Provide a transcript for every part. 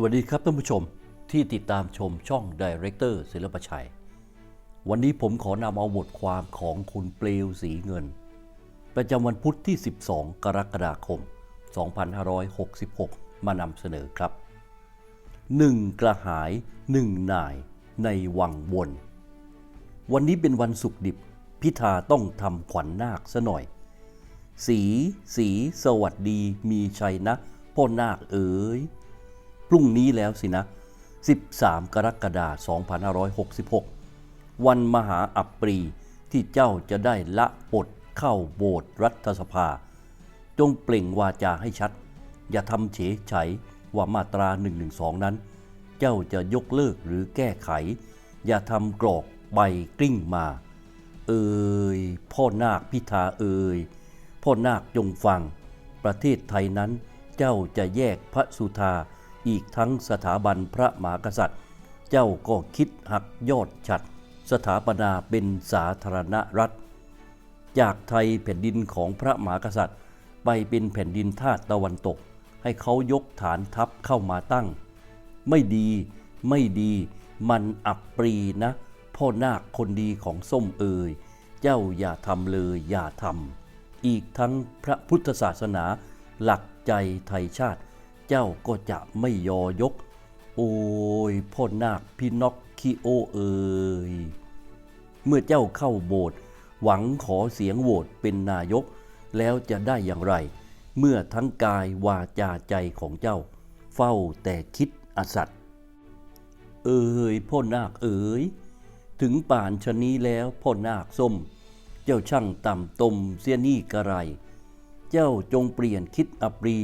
สวัสดีครับท่านผู้ชมที่ติดตามชมช่องดีเรคเตอร์ศิลปชัย วันนี้ผมขอนำเอาบทความของคุณเปลวสีเงิน ประจำวันพุธที่ 12 กรกฎาคม 2566 มานำเสนอครับหนึ่งกระหายหนึ่งนายในวังวน วันนี้เป็นวันศุกร์ดิบ พิธาต้องทำขวัญนาคซะหน่อย สี สี สวัสดีมีชัยนะพ่อนาคเอ๋ย พรุ่งนี้แล้วสินะ 13 กรกฎาคม2566 วันมหาอัปรีที่เจ้าจะได้ละปดเข้าโบสถ์รัฐสภา จงเปล่งวาจาให้ชัด อย่าทำเฉยไฉว่ามาตรา 112 นั้น เจ้าจะยกเลิกหรือแก้ไข อย่าทำกรอกใบกลิ้งมา เอ่ยพ่อนาคพิธาเอ่ยพ่อนาคจงฟัง ประเทศไทยนั้นเจ้าจะแยกพระสุธา อีกทั้งสถาบันพระมหากษัตริย์ เจ้าก็คิดหักยอดฉัด สถาปนาเป็นสาธารณรัฐ จากไทยแผ่นดินของพระมหากษัตริย์ ไปเป็นแผ่นดินทาสตะวันตก ให้เขายกฐานทัพเข้ามาตั้ง ไม่ดีไม่ดีมันอับปรีนะ พ่อนาคคนดีของส้มเอ่ยเจ้าอย่าทำเลยอย่าทำอีกทั้งพระพุทธศาสนาหลักใจไทยชาติ เจ้าก็จะไม่ยอยก โอ้ยพ่อนาคพี่นอกคิโอเอ่ยเมื่อเจ้าเข้าโบสถ์หวังขอเสียงโหวตเป็นนายก แล้วจะได้อย่างไร เมื่อทั้งกายวาจาใจของเจ้า เฝ้าแต่คิดอสัตย์เอ่ยพ่อนาคเอ๋ยถึงป่านชะนี้แล้วพ่อนาคส้ม เจ้าช่างต่ำตมเสียนี่กระไร เจ้าจงเปลี่ยนคิดอปรี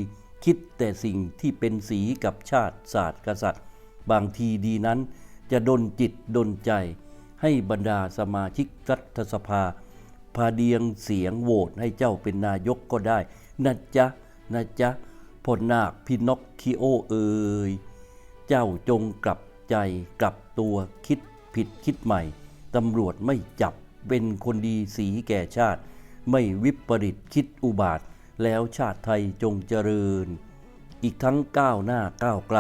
คิดแต่สิ่งที่เป็นสีกับชาติศาสตร์กษัตริย์ บางทีดีนั้นจะดนจิตดนใจ ให้บรรดาสมาชิกรัฐสภา พาเดียงเสียงโหวตให้เจ้าเป็นนายกก็ได้นะจ๊ะนะจ๊ะพ่อนาคพินอคคิโอเอ่ยเจ้าจงกลับใจกลับตัวคิดผิดคิดใหม่ ตำรวจไม่จับเป็นคนดีสีแก่ชาติ ไม่วิปริตคิดอุบาท แล้วชาติไทยจงเจริญ อีกทั้งก้าวหน้าก้าวไกล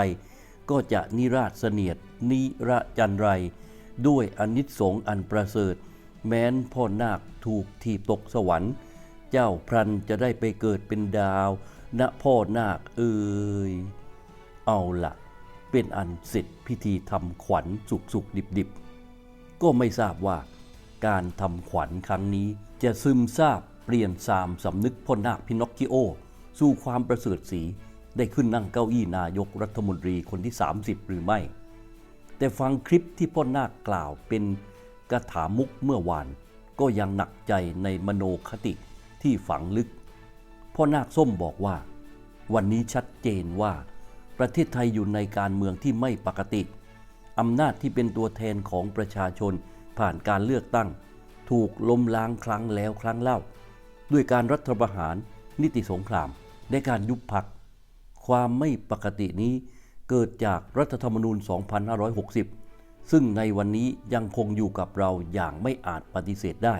ก็จะนิราชเสนียดนิระจันไร ด้วยอนิสงส์อันประเสริฐ แม้นพ่อนาคถูกทีตกสวรรค์ เจ้าพรันจะได้ไปเกิดเป็นดาวณพ่อนาคเอ่ยเอาละเป็นอันเสร็จพิธีทำขวัญสุกสุกดิบดิบก็ไม่ทราบว่าการทำขวัญครั้งนี้จะซึมซาบ เปลี่ยนสามสำนึกพ่อนาคพินอคคิโอ สู่ความประเสริฐสีได้ขึ้นนั่งเก้าอี้นายกรัฐมนตรีคนที่ 30 หรือไม่ แต่ฟังคลิปที่พ่อนาคกล่าวเป็นกถามุกเมื่อวาน ก็ยังหนักใจในมโนคติที่ฝังลึก พ่อนาคส้มบอกว่า วันนี้ชัดเจนว่า ประเทศไทยอยู่ในการเมืองที่ไม่ปกติ อำนาจที่เป็นตัวแทนของประชาชนผ่านการเลือกตั้ง ถูกล้มล้างครั้งแล้วครั้งเล่า ด้วยการรัฐประหารนิติสงครามและการยุบพัก ความไม่ปกตินี้เกิดจากรัฐธรรมนูญ 2560 ซึ่งในวันนี้ยังคงอยู่กับเราอย่างไม่อาจปฏิเสธได้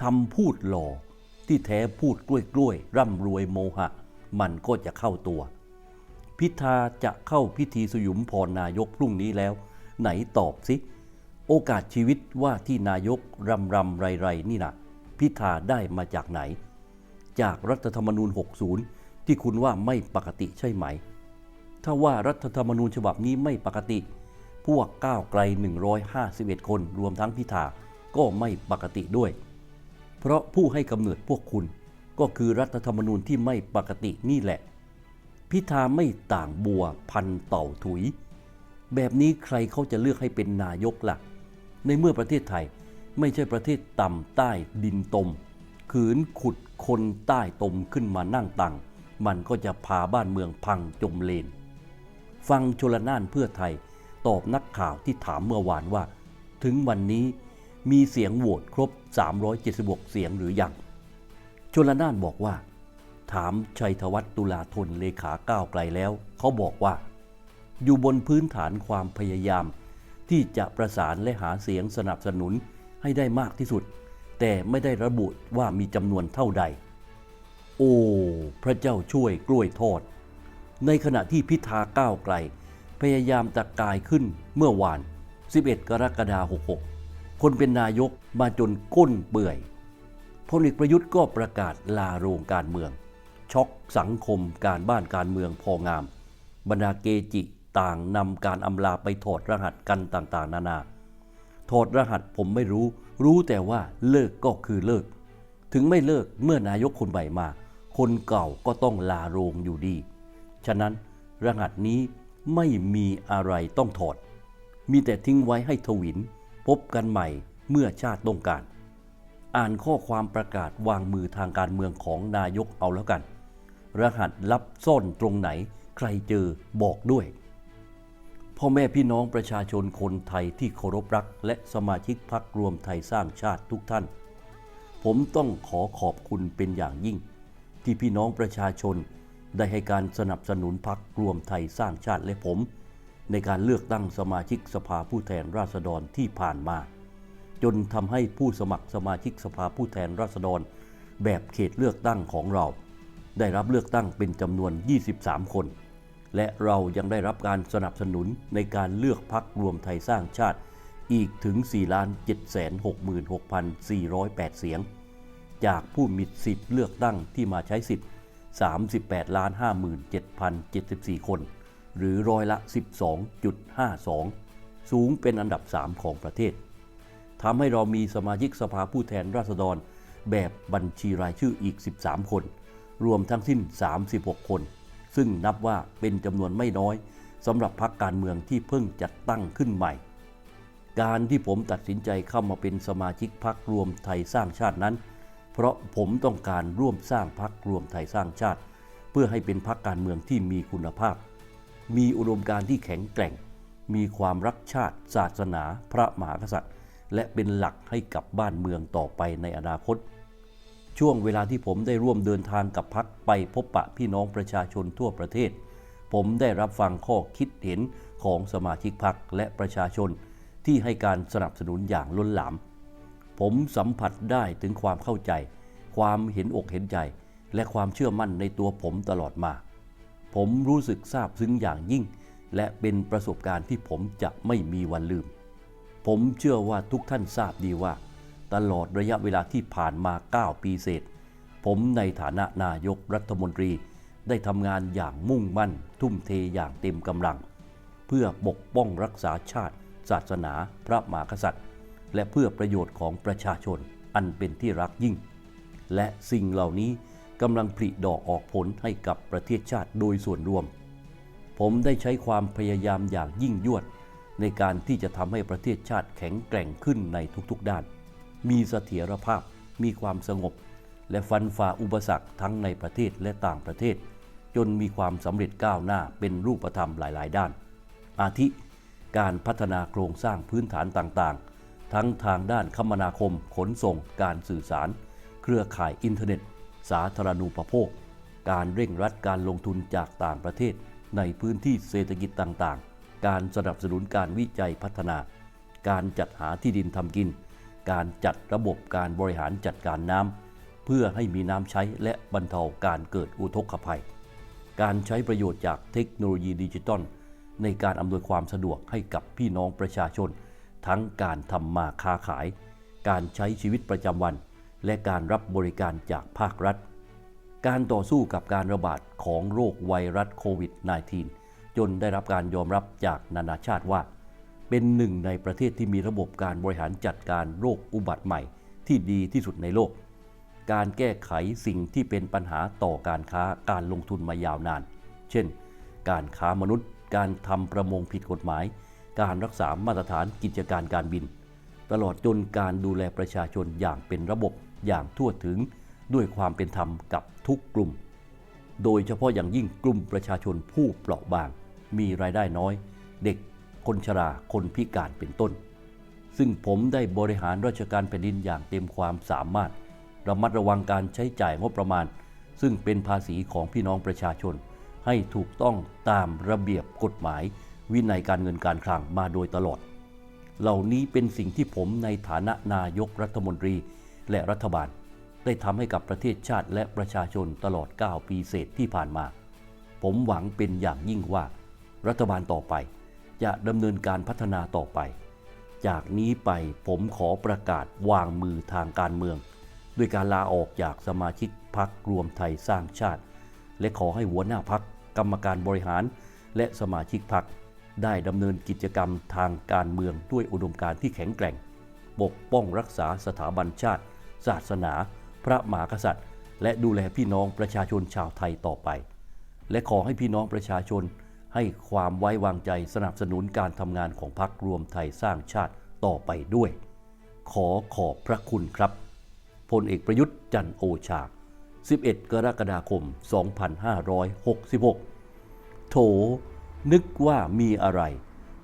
ทำพูดหล่อที่แท้พูดกล้วยกล้วยๆร่ำรวยโมหะ มันก็จะเข้าตัว พิธาจะเข้าพิธีสยุมพรนายกพรุ่งนี้แล้ว ไหนตอบสิ โอกาสชีวิตว่าที่นายกรำรำไรไรนี่นะ พิธาได้มาจากไหน จากรัฐธรรมนูญ 60 ที่คุณว่าไม่ปกติใช่ไหม ถ้าว่ารัฐธรรมนูญฉบับนี้ไม่ปกติ พวกก้าวไกล 151 คนรวมทั้งพิธาก็ไม่ปกติด้วย เพราะผู้ให้กำเนิดพวกคุณก็คือรัฐธรรมนูญที่ไม่ปกตินี่แหละ พิธาไม่ต่างบัวพันเต่าถุย แบบนี้ใครเขาจะเลือกให้เป็นนายกละ่ะ ในเมื่อประเทศไทย ไม่ใช่ประเทศต่ำใต้ดินตม ขืนขุดคนใต้ตมขึ้นมานั่งตังมันก็จะพาบ้านเมืองพังจมเลน ฟังชลนานเพื่อไทยตอบนักข่าวที่ถามเมื่อวานว่า ถึงวันนี้มีเสียงโหวตครบ 376 เสียงหรือยัง ชลนานบอกว่า ถามชัยธวัฒน์ตุลาธนเลขาก้าวไกลแล้ว เขาบอกว่า อยู่บนพื้นฐานความพยายาม ที่จะประสานและหาเสียงสนับสนุน ให้ได้มากที่สุด แต่ไม่ได้ระบุว่ามีจำนวนเท่าใด โอ้ พระเจ้าช่วยกล้วยทอด ในขณะที่พิธาก้าวไกล พยายามตะกายขึ้นเมื่อวาน 11 กรกฎาคม 66 คนเป็นนายกมาจนก้นเปื่อยพลเอกประยุทธ์ก็ประกาศลาโรงการเมือง ช็อกสังคมการบ้านการเมืองพองาม บรรดาเกจิต่างนำการอำลาไปถอดรหัสกันต่างๆ นานา ถอดรหัสผมไม่รู้ รู้แต่ว่าเลิกก็คือเลิก ถึงไม่เลิกเมื่อนายกคนใหม่มา คนเก่าก็ต้องลาโรงอยู่ดี ฉะนั้นรหัสนี้ไม่มีอะไรต้องถอด มีแต่ทิ้งไว้ให้ทวิน พบกันใหม่เมื่อชาติต้องการ อ่านข้อความประกาศวางมือทางการเมืองของนายกเอาแล้วกัน รหัสลับซ่อนตรงไหน ใครเจอบอกด้วย พ่อแม่พี่น้องประชาชนคนไทยที่เคารพรัก และสมาชิกพรรครวมไทยสร้างชาติทุกท่าน ผมต้องขอขอบคุณเป็นอย่างยิ่ง ที่พี่น้องประชาชนได้ให้การสนับสนุนพรรครวมไทยสร้างชาติและผม ในการเลือกตั้งสมาชิกสภาผู้แทนราษฎรที่ผ่านมา จนทำให้ผู้สมัครสมาชิกสภาผู้แทนราษฎร แบบเขตเลือกตั้งของเรา ได้รับเลือกตั้งเป็นจำนวน 23 คน และเรายังได้รับการสนับสนุนในการเลือกพักรวมไทยสร้างชาติอีกถึง 4,766,408 เสียง จากผู้มีสิทธิ์เลือกตั้งที่มาใช้สิทธิ์ 38 57,074 คน หรือร้อยละ 12.52 สูงเป็นอันดับ 3 ของประเทศทำให้เรามีสมาชิกสภาผู้แทนราษฎรแบบบัญชีรายชื่ออีก 13 คน รวมทั้งสิ้น 36 คน ซึ่งนับว่าเป็นจำนวนไม่น้อยสำหรับพรรคการเมืองที่เพิ่งจัดตั้งขึ้นใหม่ การที่ผมตัดสินใจเข้ามาเป็นสมาชิกพรรครวมไทยสร้างชาตินั้น เพราะผมต้องการร่วมสร้างพรรครวมไทยสร้างชาติ เพื่อให้เป็นพรรคการเมืองที่มีคุณภาพ มีอุดมการณ์ที่แข็งแกร่ง มีความรักชาติ ศาสนา พระมหากษัตริย์ และเป็นหลักให้กับบ้านเมืองต่อไปในอนาคต ช่วงเวลาที่ผมได้ร่วมเดินทางกับพักไปพบปะพี่น้องประชาชนทั่วประเทศ ผมได้รับฟังข้อคิดเห็นของสมาชิกพักและประชาชน ที่ให้การสนับสนุนอย่างล้นหลาม ผมสัมผัสได้ถึงความเข้าใจ ความเห็นอกเห็นใจ และความเชื่อมั่นในตัวผมตลอดมา ผมรู้สึกซาบซึ้งอย่างยิ่ง และเป็นประสบการณ์ที่ผมจะไม่มีวันลืม ผมเชื่อว่าทุกท่านทราบดีว่า ตลอดระยะเวลาที่ผ่านมา 9 ปีเศษ ผมในฐานะนายกรัฐมนตรี ได้ทำงานอย่างมุ่งมั่น ทุ่มเทอย่างเต็มกำลัง เพื่อปกป้องรักษาชาติ ศาสนา พระมหากษัตริย์ และเพื่อประโยชน์ของประชาชนอันเป็นที่รักยิ่ง และสิ่งเหล่านี้กำลังผลิดอกออกผลให้กับประเทศชาติโดยส่วนรวม ผมได้ใช้ความพยายามอย่างยิ่งยวด ในการที่จะทำให้ประเทศชาติแข็งแกร่งขึ้นในทุกๆด้าน มีเสถียรภาพ มีความสงบ และฟันฝ่าอุปสรรคทั้งในประเทศและต่างประเทศ จนมีความสำเร็จก้าวหน้าเป็นรูปธรรมหลาย ๆ ด้าน อาทิ การพัฒนาโครงสร้างพื้นฐานต่าง ๆ ทั้งทางด้านคมนาคม ขนส่ง การสื่อสาร เครือข่ายอินเทอร์เน็ต สาธารณูปโภค การเร่งรัดการลงทุนจากต่างประเทศ ในพื้นที่เศรษฐกิจต่าง ๆ การสนับสนุนการวิจัยพัฒนา การจัดหาที่ดินทำกิน การจัดระบบการบริหารจัดการน้ำเพื่อให้มีน้ำใช้และบรรเทาการเกิดอุทกภัย การใช้ประโยชน์จากเทคโนโลยีดิจิทัลในการอำนวยความสะดวกให้กับพี่น้องประชาชน ทั้งการทำมาค้าขาย การใช้ชีวิตประจำวัน และการรับบริการจากภาครัฐ การต่อสู้กับการระบาดของโรคไวรัสโควิด -19 จนได้รับการยอมรับจากนานาชาติว่า เป็นหนึ่งในประเทศที่มีระบบการบริหารจัดการโรคอุบัติใหม่ ที่ดีที่สุดในโลก การแก้ไขสิ่งที่เป็นปัญหาต่อการค้าการลงทุนมายาวนาน เช่น การค้ามนุษย์ การทำประมงผิดกฎหมาย การรักษามาตรฐานกิจการการบิน ตลอดจนการดูแลประชาชนอย่างเป็นระบบอย่างทั่วถึง ด้วยความเป็นธรรมกับทุกกลุ่ม โดยเฉพาะอย่างยิ่งกลุ่มประชาชนผู้เปราะบาง มีรายได้น้อย เด็ก คนชรา คนพิการเป็นต้น ซึ่งผมได้บริหารราชการแผ่นดินอย่างเต็มความสามารถ ระมัดระวังการใช้จ่ายงบประมาณ ซึ่งเป็นภาษีของพี่น้องประชาชน ให้ถูกต้องตามระเบียบกฎหมาย วินัยการเงินการคลังมาโดยตลอด เหล่านี้เป็นสิ่งที่ผมในฐานะนายกรัฐมนตรีและรัฐบาล ได้ทำให้กับประเทศชาติและประชาชนตลอด 9 ปีเศษที่ผ่านมา ผมหวังเป็นอย่างยิ่งว่ารัฐบาลต่อไป จะดำเนินการพัฒนาต่อไป จากนี้ไปผมขอประกาศวางมือทางการเมือง ด้วยการลาออกจากสมาชิกพักรวมไทยสร้างชาติ และขอให้หัวหน้าพักกรรมการบริหาร และสมาชิกพักได้ดำเนินกิจกรรมทางการเมืองด้วยอุดมการที่แข็งแกร่ง ปกป้องรักษาสถาบันชาติ ศาสนา พระมหากษัตริย์ และดูแลพี่น้องประชาชนชาวไทยต่อไป และขอให้พี่น้องประชาชน ให้ความไว้วางใจสนับสนุนการทำงานของพรรครวมไทยสร้างชาติต่อไปด้วย ขอขอบพระคุณครับพลเอกประยุทธ์จันโอชา 11 กรกฎาคม 2566 โถ นึกว่ามีอะไร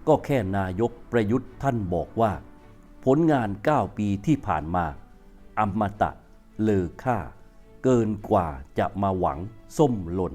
ก็แค่นายกประยุทธ์ท่านบอกว่า ผลงาน 9 ปีที่ผ่านมา อมตะ เลอค่า เกินกว่าจะมาหวังส้มหล่น